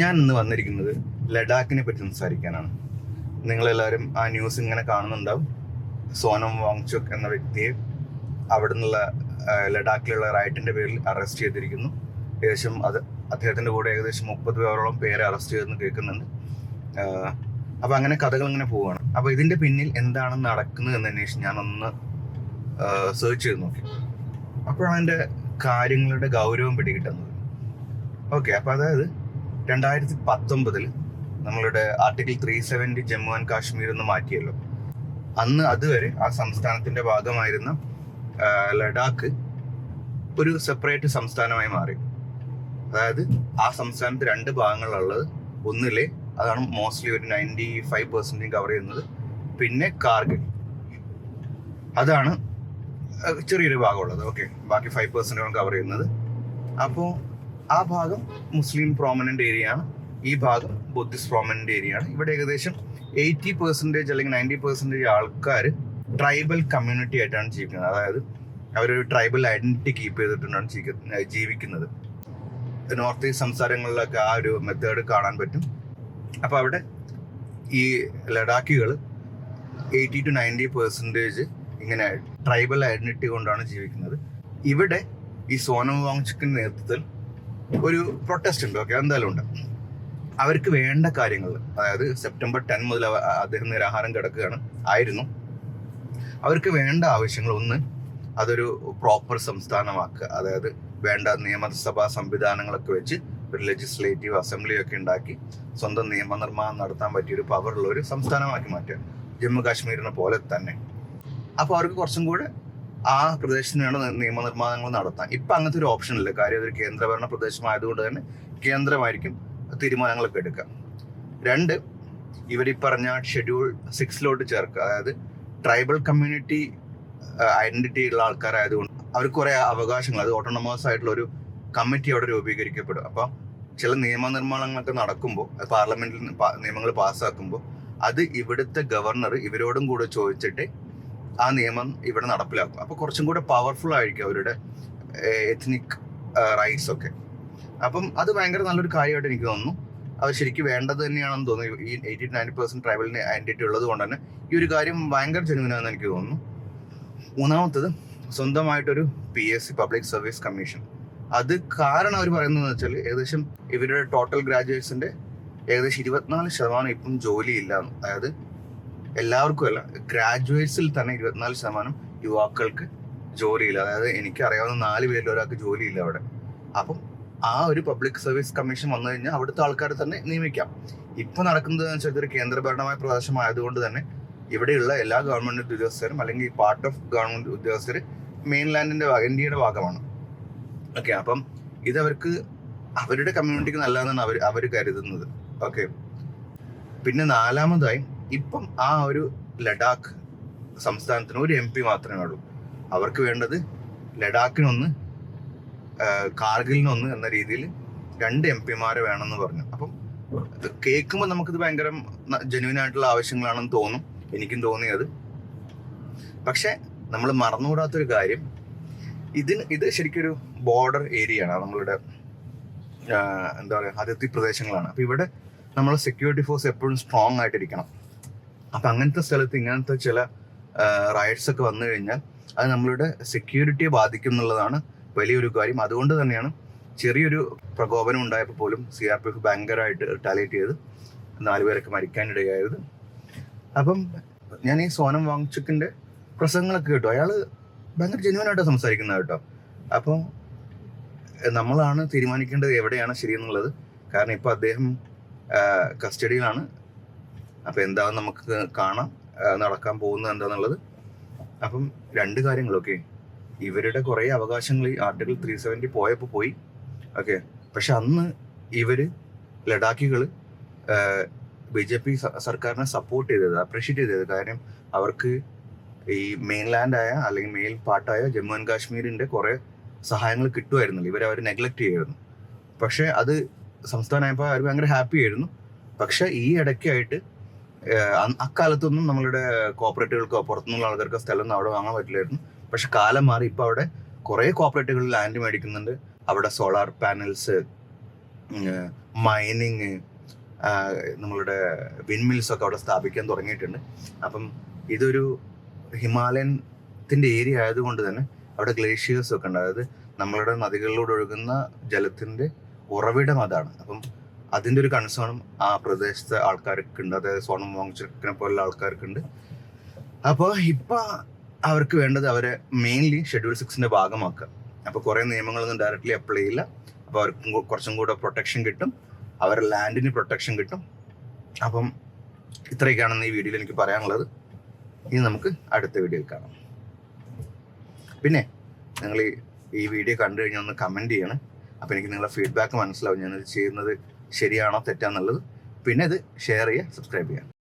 ഞാൻ ഇന്ന് വന്നിരിക്കുന്നത് ലഡാക്കിനെ പറ്റി സംസാരിക്കാനാണ്. നിങ്ങളെല്ലാവരും ആ ന്യൂസ് ഇങ്ങനെ കാണുന്നുണ്ടാവും. സോനം വാങ്ചുക് എന്ന വ്യക്തിയെ അവിടെ നിന്നുള്ള ലഡാക്കിലുള്ള റൈറ്റിന്റെ പേരിൽ അറസ്റ്റ് ചെയ്തിരിക്കുന്നു. ഏകദേശം അത് അദ്ദേഹത്തിന്റെ കൂടെ ഏകദേശം മുപ്പത് പേരോളം പേരെ അറസ്റ്റ് ചെയ്തെന്ന് കേൾക്കുന്നുണ്ട്. അപ്പൊ അങ്ങനെ കഥകൾ ഇങ്ങനെ പോവുകയാണ് അപ്പൊ ഇതിന്റെ പിന്നിൽ എന്താണ് നടക്കുന്നത് എന്ന് അന്വേഷിച്ച് ഞാനൊന്ന് സെർച്ച് ചെയ്ത് നോക്കി. അപ്പോഴാണ് എന്റെ കാര്യങ്ങളുടെ ഗൗരവം പിടികിട്ടുന്നത്. ഓക്കെ അപ്പൊ അതായത് രണ്ടായിരത്തി പത്തൊമ്പതിൽ നമ്മളുടെ article three seventy Jammu and Kashmir എന്ന് മാറ്റിയല്ലോ. അന്ന് അതുവരെ ആ സംസ്ഥാനത്തിന്റെ ഭാഗമായിരുന്ന ലഡാക്ക് ഒരു സെപ്പറേറ്റ് സംസ്ഥാനമായി മാറി. അതായത് ആ സംസ്ഥാനത്ത് രണ്ട് ഭാഗങ്ങളുള്ളത്. ഒന്നിലെ അതാണ് മോസ്റ്റ്ലി ഒരു നയന്റി ഫൈവ് പെർസെന്റേജ് കവർ ചെയ്യുന്നത്. പിന്നെ കാർഗിൽ. അതാണ് ചെറിയൊരു ഭാഗമുള്ളത്. ഓക്കെ ബാക്കി ഫൈവ് പെർസെന്റാണ് കവർ ചെയ്യുന്നത്. അപ്പോൾ ആ ഭാഗം മുസ്ലിം പ്രോമനന്റ് ഏരിയ ആണ്. ഈ ഭാഗം ബുദ്ധിസ്റ്റ് പ്രോമനന്റ് ഏരിയ ആണ്. ഇവിടെ ഏകദേശം എയ്റ്റി പെർസെന്റേജ് അല്ലെങ്കിൽ നയന്റി പെർസെന്റേജ് ആൾക്കാർ ട്രൈബൽ കമ്മ്യൂണിറ്റി ആയിട്ടാണ് ജീവിക്കുന്നത്. അതായത് അവരൊരു ട്രൈബൽ ഐഡന്റിറ്റി കീപ്പ് ചെയ്തിട്ടാണ് ജീവിക്ക- ജീവിക്കുന്നത്. നോർത്ത് ഈസ്റ്റ് സംസ്ഥാനങ്ങളിലൊക്കെ ആ ഒരു മെത്തേഡ് കാണാൻ പറ്റും. അപ്പോൾ അവിടെ ഈ ലഡാക്കികൾ എയ്റ്റി ടു നയന്റി പെർസെന്റേജ് ഇങ്ങനെ ട്രൈബൽ ഐഡന്റിറ്റി കൊണ്ടാണ് ജീവിക്കുന്നത്. ഇവിടെ ഈ സോനം വാങ്ചുക്കിന്റെ നേതൃത്വത്തിൽ ഒരു പ്രൊട്ടസ്റ്റ് ഉണ്ട്. ഓക്കെ എന്തായാലും ഉണ്ട്. അവർക്ക് വേണ്ട കാര്യങ്ങൾ അതായത് സെപ്റ്റംബർ ടെൻ മുതൽ അദ്ദേഹം നിരാഹാരം കിടക്കുകയാണ് ആയിരുന്നു. അവർക്ക് വേണ്ട ആവശ്യങ്ങൾ ഒന്ന് അതൊരു പ്രോപ്പർ സംസ്ഥാനമാക്കുക. അതായത് വേണ്ട നിയമസഭാ സംവിധാനങ്ങളൊക്കെ വെച്ച് ഒരു ലെജിസ്ലേറ്റീവ് അസംബ്ലി ഒക്കെ ഉണ്ടാക്കി സ്വന്തം നിയമനിർമ്മാണം നടത്താൻ പറ്റിയ ഒരു പവറുള്ള ഒരു സംസ്ഥാനമാക്കി മാറ്റുക. ജമ്മു കാശ്മീരിനെ പോലെ തന്നെ. അപ്പോൾ അവർക്ക് കുറച്ചും കൂടെ ആ പ്രദേശത്തിന് വേണ്ട നിയമനിർമ്മാണങ്ങൾ നടത്താം ഇപ്പൊ അങ്ങനത്തെ ഒരു ഓപ്ഷൻ ഇല്ല. കാര്യം അതൊരു കേന്ദ്രഭരണ പ്രദേശമായതുകൊണ്ട് തന്നെ കേന്ദ്രമായിരിക്കും തീരുമാനങ്ങളൊക്കെ എടുക്കുക. രണ്ട് ഇവർ ഈ പറഞ്ഞ ഷെഡ്യൂൾ സിക്സിലോട്ട് ചേർക്കുക. അതായത് ട്രൈബൽ കമ്മ്യൂണിറ്റി ഐഡന്റിറ്റി ഉള്ള ആൾക്കാരായതുകൊണ്ട് അവർക്ക് കുറെ അവകാശങ്ങൾ അത് ഓട്ടോണമസ് ആയിട്ടുള്ള ഒരു കമ്മിറ്റി അവിടെ രൂപീകരിക്കപ്പെടും. അപ്പൊ ചില നിയമനിർമ്മാണങ്ങളൊക്കെ നടക്കുമ്പോൾ പാർലമെന്റിൽ നിയമങ്ങൾ പാസ്സാക്കുമ്പോൾ അത് ഇവിടുത്തെ ഗവർണർ ഇവരോടും കൂടെ ചോദിച്ചിട്ട് ആ നിയമം ഇവിടെ നടപ്പിലാക്കും. അപ്പൊ കുറച്ചും കൂടെ പവർഫുൾ ആയിരിക്കും അവരുടെ എത്നിക് റൈറ്റ്സ് ഒക്കെ. അപ്പം അത് ഭയങ്കര നല്ലൊരു കാര്യമായിട്ട് എനിക്ക് തോന്നുന്നു. അത് ശരിക്കും വേണ്ടത് തന്നെയാണെന്ന് തോന്നുന്നു. ഈ എയ്റ്റി നയന്റി പെർസെന്റ് ട്രൈബലിന് ഐഡന്റിറ്റി ഉള്ളത് കൊണ്ട് തന്നെ ഈ ഒരു കാര്യം ഭയങ്കര ജനുവിനാണെന്ന് എനിക്ക് തോന്നുന്നു. മൂന്നാമത്തത് സ്വന്തമായിട്ടൊരു P S C public service commission അത് കാരണം അവർ പറയുന്നത് വെച്ചാൽ ഏകദേശം ഇവരുടെ ടോട്ടൽ ഗ്രാജുവേറ്റ്സിന്റെ ഏകദേശം ഇരുപത്തിനാല് ശതമാനം ഇപ്പം ജോലിയില്ല. അതായത് എല്ലാവർക്കും അല്ല ഗ്രാജുവേറ്റ്സിൽ തന്നെ ഇരുപത്തിനാല് ശതമാനം യുവാക്കൾക്ക് ജോലിയില്ല. അതായത് എനിക്ക് അറിയാവുന്ന നാല് പേരിൽ ഒരാൾക്ക് ജോലിയില്ല അവിടെ. അപ്പം ആ ഒരു പബ്ലിക് സർവീസ് കമ്മീഷൻ വന്നു കഴിഞ്ഞാൽ അവിടുത്തെ ആൾക്കാരെ തന്നെ നിയമിക്കാം. ഇപ്പൊ നടക്കുന്നത് വെച്ചാൽ ഇതൊരു കേന്ദ്രഭരണമായ പ്രദേശമായതുകൊണ്ട് തന്നെ ഇവിടെയുള്ള എല്ലാ ഗവൺമെന്റ് ഉദ്യോഗസ്ഥരും അല്ലെങ്കിൽ പാർട്ട് ഓഫ് ഗവൺമെന്റ് ഉദ്യോഗസ്ഥർ മെയിൻലാൻഡിന്റെ ഇന്ത്യയുടെ ഭാഗമാണ്. ഓക്കെ അപ്പം ഇതവർക്ക് അവരുടെ കമ്മ്യൂണിറ്റിക്ക് നല്ലതെന്നാണ് അവർ അവർ കരുതുന്നത്. ഓക്കെ പിന്നെ നാലാമതായി ഇപ്പം ആ ഒരു ലഡാക്ക് സംസ്ഥാനത്തിന് ഒരു എം പി മാത്രമേ ഉള്ളൂ. അവർക്ക് വേണ്ടത് ലഡാക്കിനൊന്ന് കാർഗിലിനൊന്ന് എന്ന രീതിയിൽ രണ്ട് എം പിമാരെ വേണമെന്ന് പറഞ്ഞു. അപ്പം കേൾക്കുമ്പോൾ നമുക്കിത് ഭയങ്കര ജെന്യൂൻ ആയിട്ടുള്ള ആവശ്യങ്ങളാണെന്ന് തോന്നും. എനിക്കും തോന്നിയത് പക്ഷെ നമ്മൾ മറന്നുകൂടാത്തൊരു കാര്യം ഇതിന് ഇത് ശരിക്കൊരു ബോർഡർ ഏരിയ ആണ്. നമ്മളുടെ എന്താ പറയുക അതിർത്തി പ്രദേശങ്ങളാണ്. അപ്പോൾ ഇവിടെ നമ്മൾ സെക്യൂരിറ്റി ഫോഴ്സ് എപ്പോഴും സ്ട്രോങ് ആയിട്ടിരിക്കണം. അപ്പൊ അങ്ങനത്തെ സ്ഥലത്ത് ഇങ്ങനത്തെ ചില റൈറ്റ്സ് ഒക്കെ വന്നു കഴിഞ്ഞാൽ അത് നമ്മളുടെ സെക്യൂരിറ്റിയെ ബാധിക്കും എന്നുള്ളതാണ് വലിയൊരു കാര്യം. അതുകൊണ്ട് തന്നെയാണ് ചെറിയൊരു പ്രകോപനം ഉണ്ടായപ്പോൾ പോലും സി ആർ പി എഫ് ഭയങ്കരമായിട്ട് റിട്ടാലിയേറ്റ് ചെയ്ത് നാലുപേരൊക്കെ മരിക്കാനിടയായത്. അപ്പം ഞാൻ ഈ സോനം വാങ്ചുക്കിന്റെ പ്രസംഗങ്ങളൊക്കെ കേട്ടു. അയാൾ ഭയങ്കര ജെന്യൂൻ ആയിട്ട് സംസാരിക്കുന്നത് കേട്ടോ. അപ്പം നമ്മളാണ് തീരുമാനിക്കേണ്ടത് എവിടെയാണ് ശരിയെന്നുള്ളത്. കാരണം ഇപ്പൊ അദ്ദേഹം കസ്റ്റഡിയിലാണ് അപ്പൊ എന്താണെന്ന് നമുക്ക് കാണാം നടക്കാൻ പോകുന്നത് എന്താന്നുള്ളത്. അപ്പം രണ്ട് കാര്യങ്ങളൊക്കെ ഇവരുടെ കുറെ അവകാശങ്ങൾ ഈ ആർട്ടിക്കിൾ ത്രീ സെവന്റി പോയപ്പോൾ പോയി ഓക്കെ പക്ഷെ അന്ന് ഇവർ ലഡാക്കികൾ ബി ജെ പി സർക്കാരിനെ സപ്പോർട്ട് ചെയ്തത് അപ്രീഷിയേറ്റ് ചെയ്തത്. കാര്യം അവർക്ക് ഈ മെയിൻലാൻഡ് ആയ അല്ലെങ്കിൽ മെയിൻ പാർട്ടായ ജമ്മു ആൻഡ് കാശ്മീരിന്റെ കുറെ സഹായങ്ങൾ കിട്ടുമായിരുന്നില്ല. ഇവരെ അവർ നെഗ്ലക്ട് ചെയ്യായിരുന്നു പക്ഷെ അത് സംസ്ഥാനമായപ്പോൾ അവർ ഭയങ്കര ഹാപ്പി ആയിരുന്നു. പക്ഷെ ഈ ഇടയ്ക്കായിട്ട് അക്കാലത്തൊന്നും നമ്മളുടെ കോപ്പറേറ്റീവുകൾക്കോ പുറത്തുനിന്നുള്ള ആൾക്കാർക്ക് സ്ഥലമൊന്നും അവിടെ വാങ്ങാൻ പറ്റില്ലായിരുന്നു. പക്ഷെ കാലം മാറി ഇപ്പൊ അവിടെ കുറേ കോപ്പറേറ്റീവുകൾ ലാൻഡ് മേടിക്കുന്നുണ്ട്. അവിടെ സോളാർ പാനൽസ് മൈനിങ് നമ്മളുടെ വിൻമിൽസ് ഒക്കെ അവിടെ സ്ഥാപിക്കാൻ തുടങ്ങിയിട്ടുണ്ട്. അപ്പം ഇതൊരു ഹിമാലയത്തിന്റെ ഏരിയ ആയതുകൊണ്ട് തന്നെ അവിടെ ഗ്ലേഷ്യേഴ്സ് ഒക്കെ ഉണ്ട്. അതായത് നമ്മളുടെ നദികളിലൂടെ ഒഴുകുന്ന ജലത്തിന്റെ ഉറവിടം അതാണ്. അപ്പം അതിന്റെ ഒരു കൺസേണും ആ പ്രദേശത്തെ ആൾക്കാർക്ക് ഉണ്ട് അതായത് സ്വർണം വാങ്ങിച്ചിരിക്കുന്ന പോലുള്ള ആൾക്കാർക്കുണ്ട്. അപ്പോൾ ഇപ്പൊ അവർക്ക് വേണ്ടത് അവരെ മെയിൻലി ഷെഡ്യൂൾ സിക്സിന്റെ ഭാഗമാക്കുക. അപ്പോൾ കുറേ നിയമങ്ങളൊന്നും ഡയറക്റ്റ്ലി അപ്ലൈ ചെയ്യില്ല. അപ്പോൾ അവർക്ക് കുറച്ചും കൂടെ പ്രൊട്ടക്ഷൻ കിട്ടും. അവരുടെ ലാൻഡിന് പ്രൊട്ടക്ഷൻ കിട്ടും. അപ്പം ഇത്രയൊക്കെയാണെന്ന് ഈ വീഡിയോയിൽ എനിക്ക് പറയാനുള്ളത്. ഇനി നമുക്ക് അടുത്ത വീഡിയോയിൽ കാണാം. പിന്നെ നിങ്ങൾ ഈ ഈ വീഡിയോ കണ്ടു കഴിഞ്ഞാൽ ഒന്ന് കമന്റ് ചെയ്യണം. അപ്പോൾ എനിക്ക് നിങ്ങളുടെ ഫീഡ്ബാക്ക് മനസ്സിലാവും. ഞാനത് ചെയ്യുന്നത് ശരിയാണോ തെറ്റാന്നുള്ളത് പിന്നെ ഇത് ഷെയർ ചെയ്യുക സബ്സ്ക്രൈബ് ചെയ്യുക.